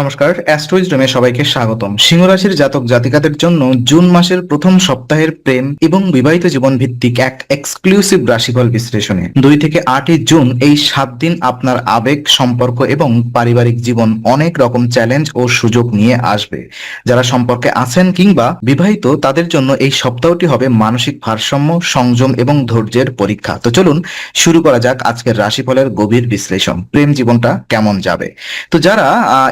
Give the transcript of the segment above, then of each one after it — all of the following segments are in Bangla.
নমস্কার, অ্যাস্ট্রোইজডমে সবাইকে স্বাগতম। সিংহ রাশির জাতক জাতিকাদের জন্য জুন মাসের প্রথম সপ্তাহের প্রেম এবং বিবাহিত জীবন ভিত্তিক এক এক্সক্লুসিভ রাশিফল বিশ্লেষণে। দুই থেকে আটই জুন এই সাত দিন আপনার আবেগ, সম্পর্ক এবং পারিবারিক জীবন অনেক রকম চ্যালেঞ্জ ও সুযোগ নিয়ে আসবে। যারা সম্পর্কে আছেন কিংবা বিবাহিত, তাদের জন্য এই সপ্তাহটি হবে মানসিক ভারসাম্য, সংযম এবং ধৈর্যের পরীক্ষা। তো চলুন, শুরু করা যাক আজকের রাশিফলের গভীর বিশ্লেষণ। প্রেম জীবনটা কেমন যাবে? তো যারা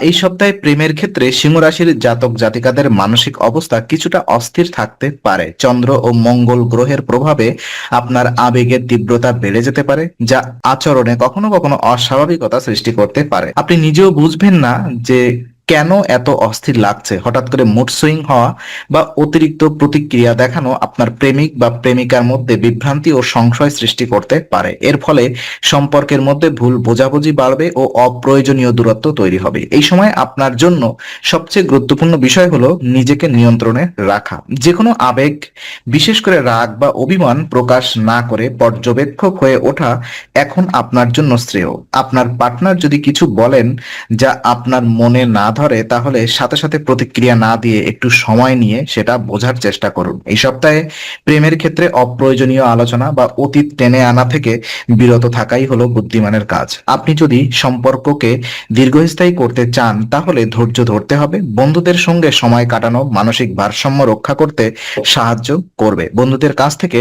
এই সপ্তাহে প্রেমের ক্ষেত্রে সিংহ রাশির জাতক জাতিকাদের মানসিক অবস্থা কিছুটা অস্থির থাকতে পারে। চন্দ্র ও মঙ্গল গ্রহের প্রভাবে আপনার আবেগের তীব্রতা বেড়ে যেতে পারে, যা আচরণে কখনো কখনো অস্বাভাবিকতা সৃষ্টি করতে পারে। আপনি নিজেও বুঝবেন না যে কেন এত অস্থির লাগছে? হঠাৎ করে মুড সুইং হওয়া বা অতিরিক্ত প্রতিক্রিয়া দেখানো আপনার প্রেমিক বা প্রেমিকার মধ্যে বিভ্রান্তি ও সংশয় সৃষ্টি করতে পারে। এর ফলে সম্পর্কের মধ্যে ভুল বোঝাবুঝি বাড়বে ও অপ্রয়োজনীয় দূরত্ব তৈরি হবে। এই সময় আপনার জন্য সবচেয়ে গুরুত্বপূর্ণ বিষয় হলো নিজেকে নিয়ন্ত্রণে রাখা। যে কোনো আবেগ, বিশেষ করে রাগ বা অভিমান প্রকাশ না করে পর্যবেক্ষক হয়ে ওঠা এখন আপনার জন্য শ্রেয়। আপনার পার্টনার যদি কিছু বলেন যা আপনার মনে না ধরে, তাহলে সাথে সাথে প্রতিক্রিয়া না দিয়ে একটু সময় নিয়ে সেটা বোঝার চেষ্টা করুন। এই সপ্তাহে প্রেমের ক্ষেত্রে অপ্রয়োজনীয় আলোচনা বা অতীত টেনে আনা থেকে বিরত থাকাই হলো বুদ্ধিমানের কাজ। আপনি যদি সম্পর্ককে দীর্ঘস্থায়ী করতে চান, তাহলে ধৈর্য ধরতে হবে। বন্ধুদের সঙ্গে সময় কাটানো, মানসিক ভারসাম্য রক্ষা করতে সাহায্য করবে। বন্ধুদের কাছ থেকে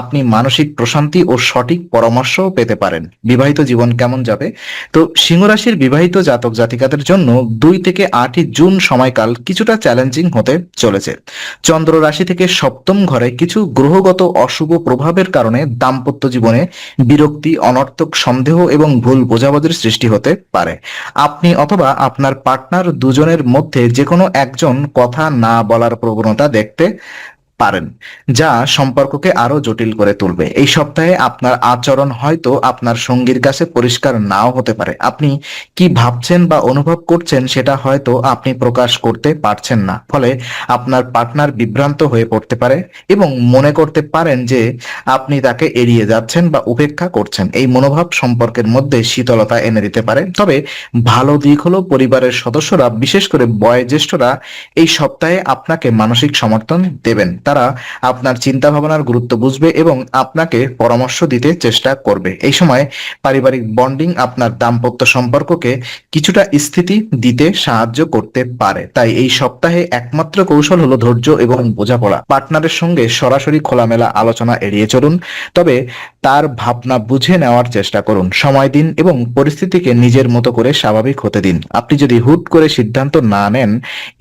আপনি মানসিক প্রশান্তি ও সঠিক পরামর্শও পেতে পারেন। বিবাহিত জীবন কেমন যাবে? তো সিংহরাশির বিবাহিত জাতক জাতিকাদের জন্য দুই থেকে আটই জুন সময়কাল কিছুটা চ্যালেঞ্জিং হতে চলেছে। চন্দ্র রাশি থেকে সপ্তম ঘরে কিছু গ্রহগত অশুভ প্রভাবের কারণে দাম্পত্য জীবনে বিরক্তি, অনর্থক সন্দেহ এবং ভুল বোঝাবুঝির সৃষ্টি হতে পারে। আপনি অথবা আপনার পার্টনার দুজনের মধ্যে যে কোনো একজন কথা না বলার প্রবণতা দেখতে পারেন, যা সম্পর্ককে আরও জটিল করে তুলবে। এই সপ্তাহে আপনার আচরণ হয়তো আপনার সঙ্গীর কাছে পরিষ্কার নাও হতে পারে। আপনি কি ভাবছেন বা অনুভব করছেন সেটা হয়তো আপনি প্রকাশ করতে পারছেন না, ফলে আপনার পার্টনার বিভ্রান্ত হয়ে পড়তে পারে এবং মনে করতে পারেন যে আপনি তাকে এড়িয়ে যাচ্ছেন বা উপেক্ষা করছেন। এই মনোভাব সম্পর্কের মধ্যে শীতলতা এনে দিতে পারে। তবে ভালো দিক হলো পরিবারের সদস্যরা, বিশেষ করে বয়োজ্যেষ্ঠরা, এই সপ্তাহে আপনাকে মানসিক সমর্থন দেবেন। তারা আপনার চিন্তা ভাবনার গুরুত্ব বুঝবে এবং আপনাকে পরামর্শ দিতে চেষ্টা করবে। এই সময় পারিবারিক বন্ডিং আপনার দাম্পত্য সম্পর্ককে কিছুটা স্থিতি দিতে সাহায্য করতে পারে। তাই এই সপ্তাহে একমাত্র কৌশল হলো ধৈর্য এবং বোঝাপড়া। পার্টনারের সঙ্গে সরাসরি খোলামেলা আলোচনা এড়িয়ে চলুন। তবে তার ভাবনা বুঝে নেওয়ার চেষ্টা করুন। সময় দিন এবং পরিস্থিতিকে নিজের মতো করে স্বাভাবিক হতে দিন। আপনি যদি হুট করে সিদ্ধান্ত না নেন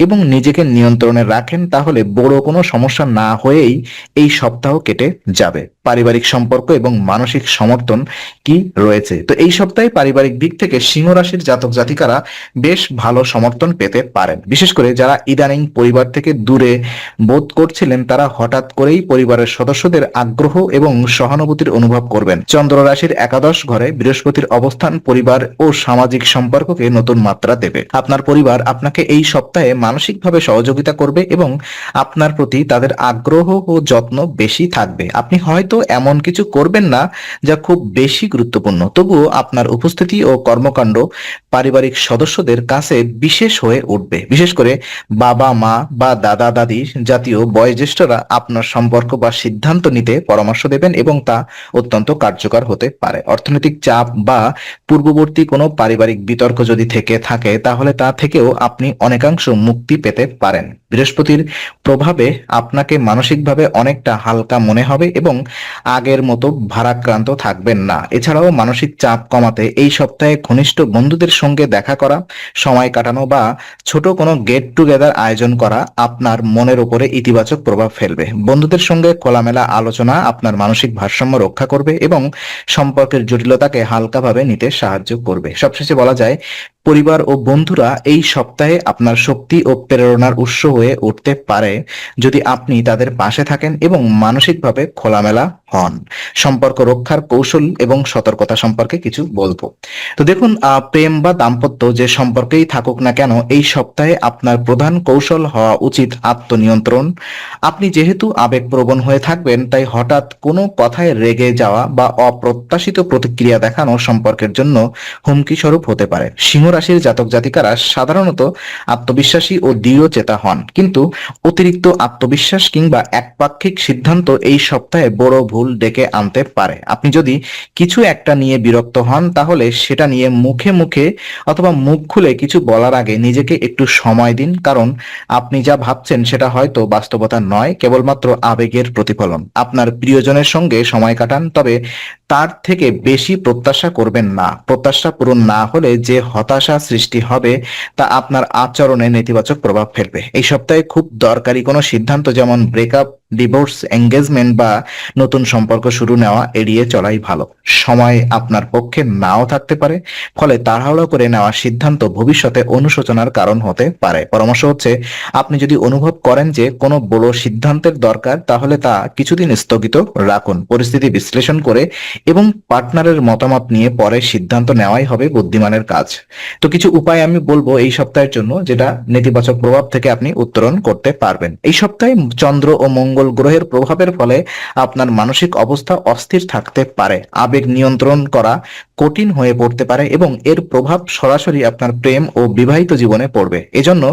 এবং নিজেকে নিয়ন্ত্রণে রাখেন, তাহলে বড় কোনো সমস্যা না হয়েই এই সপ্তাহ কেটে যাবে। পারিবারিক সম্পর্ক এবং মানসিক সমর্থন কি রয়েছে? তো এই সপ্তাহে পারিবারিক দিক থেকে সিংহ রাশির জাতক জাতিকারা বেশ ভালো সমর্থন পেতে পারেন। বিশেষ করে যারা ইদানিং পরিবার থেকে দূরে বোধ করছিলেন, তারা হঠাৎ করেই পরিবারের সদস্যদের আগ্রহ এবং সহানুভূতির অনুভব করবেন। চন্দ্র রাশির একাদশ ঘরে বৃহস্পতির অবস্থান, পরিবার ও সামাজিক সম্পর্ককে নতুন মাত্রা দেবে। আপনার পরিবার আপনাকে এই সপ্তাহে মানসিকভাবে সহযোগিতা করবে এবং আপনার প্রতি তাদের আগ্রহ ও যত্ন বেশি থাকবে। আপনি হয়তো এমন কিছু করবেন না যা খুব বেশি গুরুত্বপূর্ণ। তবুও আপনার উপস্থিতি ও কর্মকাণ্ড পারিবারিক সদস্যদের কাছে বিশেষ হয়ে উঠবে। বিশেষ করে বাবা, মা বা দাদা, দাদি জাতীয় বয়োজ্যেষ্ঠরা আপনার সম্পর্ক বা সিদ্ধান্ত নিতে পরামর্শ দেবেন এবং তা অত্যন্ত কার্যকর হতে পারে। অর্থনৈতিক চাপ বা পূর্ববর্তী কোনো পারিবারিক বিতর্ক যদি থেকে থাকে, তাহলে তা থেকেও আপনি অনেকাংশ মুক্তি পেতে পারেন। বৃহস্পতির প্রভাবে আপনাকে মানসিকভাবে অনেকটা হালকা মনে হবে এবং আগের মতো ভারাক্রান্ত থাকবেন না। এছাড়াও মানসিক চাপ কমাতে এই সপ্তাহে ঘনিষ্ঠ বন্ধুদের সঙ্গে দেখা করা, সময় কাটানো বা ছোট কোনো গেট টুগেদার আয়োজন করা আপনার মনের উপরে ইতিবাচক প্রভাব ফেলবে। বন্ধুদের সঙ্গে খোলামেলা আলোচনা আপনার মানসিক ভারসাম্য রক্ষা করবে এবং সম্পর্কের জটিলতাকে হালকাভাবে নিতে সাহায্য করবে। সবশেষে বলা যায় পরিবার ও বন্ধুরা এই সপ্তাহে আপনার শক্তি ও প্রেরণার উৎস হয়ে উঠতে পারে যদি আপনি তাদের পাশে থাকেন এবং মানসিকভাবে খোলামেলা হন। সম্পর্ক রক্ষার কৌশল এবং সতর্কতা সম্পর্কে কিছু বলব। তো দেখুন প্রেম বা দাম্পত্য যে সম্পর্কেই থাকুক না কেন, এই সপ্তাহে আপনার প্রধান কৌশল হওয়া উচিত আত্মনিয়ন্ত্রণ। আপনি যেহেতু আবেগপ্রবণ হয়ে থাকবেন, তাই হঠাৎ কোনো কথায় রেগে যাওয়া বা অপ্রত্যাশিত প্রতিক্রিয়া দেখানো সম্পর্কের জন্য হুমকি স্বরূপ হতে পারে। সিংহ রাশির জাতক জাতিকারা সাধারণত আত্মবিশ্বাসী ও দৃঢ় চেতা হন। কিন্তু অতিরিক্ত আত্মবিশ্বাস কিংবা একপাক্ষিক সিদ্ধান্ত এই সপ্তাহে বড় ভুল ডেকে আনতে পারে। আপনি যদি কিছু একটা নিয়ে বিরক্ত হন, তাহলে সেটা নিয়ে মুখে মুখে অথবা মুখ খুলে কিছু বলার আগে নিজেকে একটু সময় দিন, কারণ আপনি যা ভাবছেন সেটা হয়তো বাস্তবতা নয়, কেবলমাত্র আবেগের প্রতিফলন। আপনার প্রিয়জনের সঙ্গে সময় কাটান, তবে তার থেকে বেশি প্রত্যাশা করবেন না। প্রত্যাশা পূরণ না হলে যে হতাশা সৃষ্টি হবে তা আপনার আচরণে নেতিবাচক প্রভাব ফেলবে। এই সপ্তাহে খুব দরকারি কোনো সিদ্ধান্ত, যেমন ব্রেকআপ ডিভোর্স এঙ্গেজমেন্ট বা নতুন সম্পর্ক শুরু নেওয়া এড়িয়ে চলাই ভালো। সময় আপনার পক্ষে নাও থাকতে পারে, ফলে তাড়াহুড়ো করে নেওয়া সিদ্ধান্ত ভবিষ্যতে অনুশোচনার কারণ হতে পারে। পরামর্শ হচ্ছে, আপনি যদি অনুভব করেন যে কোনো বড় সিদ্ধান্তের দরকার, তাহলে তা কিছুদিন স্থগিত রাখুন। পরিস্থিতি বিশ্লেষণ করে এবং পার্টনারের মতামত নিয়ে পরে সিদ্ধান্ত নেওয়াই হবে বুদ্ধিমানের কাজ। তো কিছু উপায় আমি বলব এই সপ্তাহের জন্য, যেটা নেতিবাচক প্রভাব থেকে আপনি উত্তরণ করতে পারবেন। এই সপ্তাহে চন্দ্র ও মঙ্গল গ্রহের প্রভাবের ফলে আপনার মানসিক অবস্থা অস্থির থাকতে পারে। আবেগ নিয়ন্ত্রণ করা কঠিন হয়ে পড়তে পারে এবং এর প্রভাব সরাসরি আপনার প্রেম ও বিবাহিত জীবনে পড়বে। এজন্য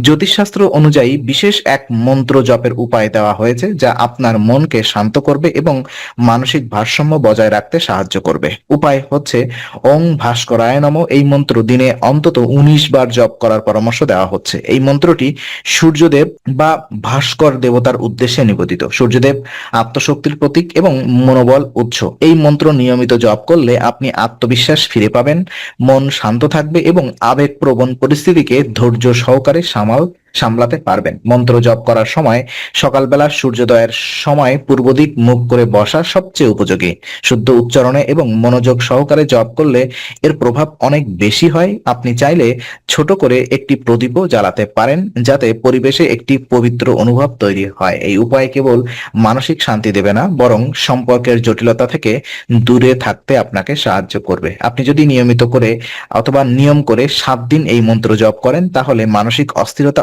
জ্যোতিষশাস্ত্র অনুযায়ী বিশেষ এক মন্ত্র জপের উপায় দেওয়া হয়েছে যা আপনার মনকে শান্ত করবে এবং মানসিক ভারসাম্য বজায় রাখতে সাহায্য করবে। উপায় হচ্ছে ওং ভাস্করায় নম। এই মন্ত্র দিনে অন্তত উনিশ বার জপ করার পরামর্শ দেওয়া হচ্ছে। এই মন্ত্রটি সূর্যদেব বা ভাস্কর দেবতার উদ্দেশ্যে নিবেদিত। সূর্যদেব আত্মশক্তির প্রতীক এবং মনোবল উৎস। এই মন্ত্র নিয়মিত জপ করলে আপনি আত্মবিশ্বাস ফিরে পাবেন মন শান্ত থাকবে এবং আবেগপ্রবণ পরিস্থিতিকে ধৈর্য সহকারে সামাল সামলাতে পারবেন। মন্ত্র জপ করার সময় সকালবেলা সূর্যোদয়ের সময় পূর্ব দিক মুখ করে বসা সবচেয়ে উপযোগী। শুদ্ধ উচ্চারণে এবং মনোযোগ সহকারে জপ করলে এর প্রভাব অনেক বেশি হয়। আপনি চাইলে ছোট করে একটি প্রদীপও জ্বালাতে পারেন, যাতে পরিবেশে একটি পবিত্র অনুভব তৈরি হয়। এই উপায় কেবল মানসিক শান্তি দেবে না, বরং সম্পর্কের জটিলতা থেকে দূরে থাকতে আপনাকে সাহায্য করবে। আপনি যদি নিয়মিত করে অথবা নিয়ম করে সাত দিন এই মন্ত্র জপ করেন, তাহলে মানসিক অস্থিরতা